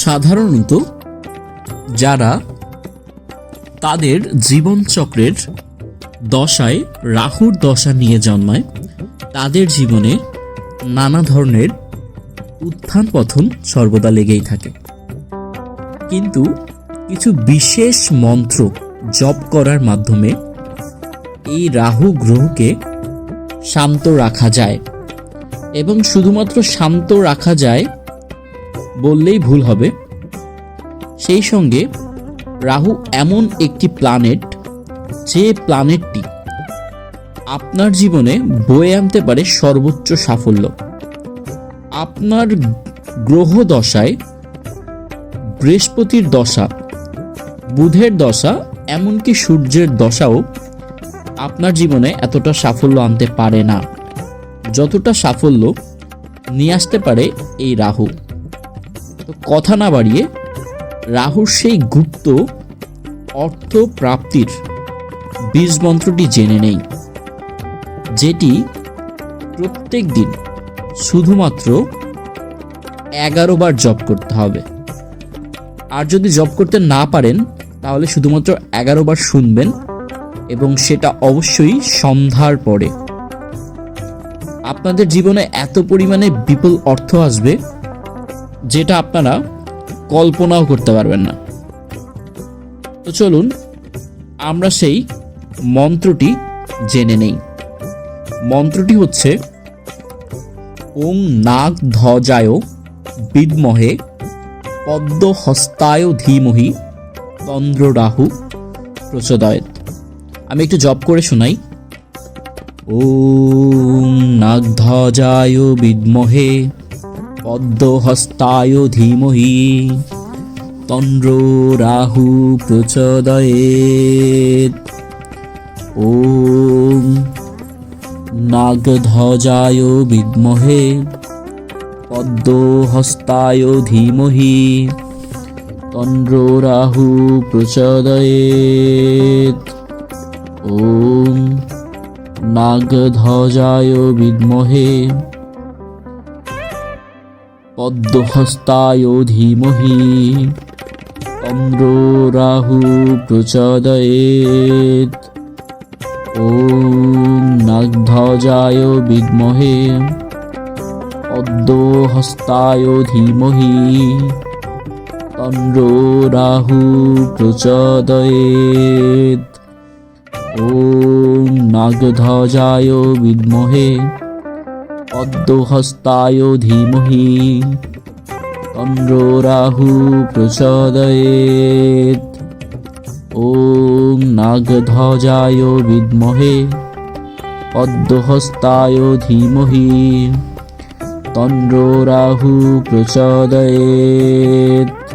সাধারণত যারা তাদের জীবনচক্রের দশায় রাহুর দশা নিয়ে জন্মায়, তাদের জীবনে নানা ধরনের উত্থান পতন সর্বদা লেগেই থাকে। কিন্তু কিছু বিশেষ মন্ত্র জপ করার মাধ্যমে এই রাহু গ্রহকে শান্ত রাখা যায় এবং শুধুমাত্র শান্ত রাখা যায় বললেই ভুল হবে। সেই সঙ্গে রাহু এমন একটি প্ল্যানেট যে প্ল্যানেটটি আপনার জীবনে বয়ে আনতে পারে সর্বোচ্চ সাফল্য। আপনার গ্রহ দশায় বৃহস্পতির দশা, বুধের দশা, এমনকি সূর্যের দশাও আপনার জীবনে এতটা সাফল্য আনতে পারে না। যতটা সাফল্য নিয়ে আসতে পারে এই রাহু। কথা না বাড়িয়ে রাহুর সেই গুপ্ত অর্থ প্রাপ্তির বীজ মন্ত্রটি জেনে নেই, যেটি প্রত্যেক দিন শুধুমাত্র এগারো বার জব করতে হবে। আর যদি জব করতে না পারেন, তাহলে শুধুমাত্র এগারো বার শুনবেন এবং সেটা অবশ্যই সন্ধ্যার পরে। আপনাদের জীবনে এত পরিমাণে বিপুল অর্থ আসবে যেটা আপনারা কল্পনাও করতে পারবেন না। তো চলুন, আমরা সেই মন্ত্রটি জেনে নেই। মন্ত্রটি হচ্ছে, ওং নাগ ধ্বজায় বিদ্মহে পদ্মহস্তায় ধীমহি তন্দ্র রাহু প্রচোদয়ত। আমি একটু জব করে শোনাই। ওম নাগধ্বজায় বিদ্মহে পদ্মহস্তায় ধীমহি তন্দ্র রাহু প্রচোদয়েত ওম নাগধ্বজায় বিদ্মহে পদ্মহস্তায় ধীমহি তন্দ্র রাহু প্রচোদয়েত ওম নাগধ্বজায় বিদ্মহে পদ্মহস্তায় ধীমহি তন্দ্র রাহু প্রচোদয়েত ওম নাগধ্বজায় বিদ্মহে পদ্মহস্তায় ধীমহি তন্দ্র রাহু প্রচোদয়েত ওম নাগধ্বজায় বিদ্মহে পদ্মহস্তায় ধীমহি। তন্দ্র রাহু প্রচোদয়েত ওম নাগধ্বজায় বিদ্মহে। পদ্মহস্তায় ধীমহি। তন্দ্র রাহু প্রচোদয়েত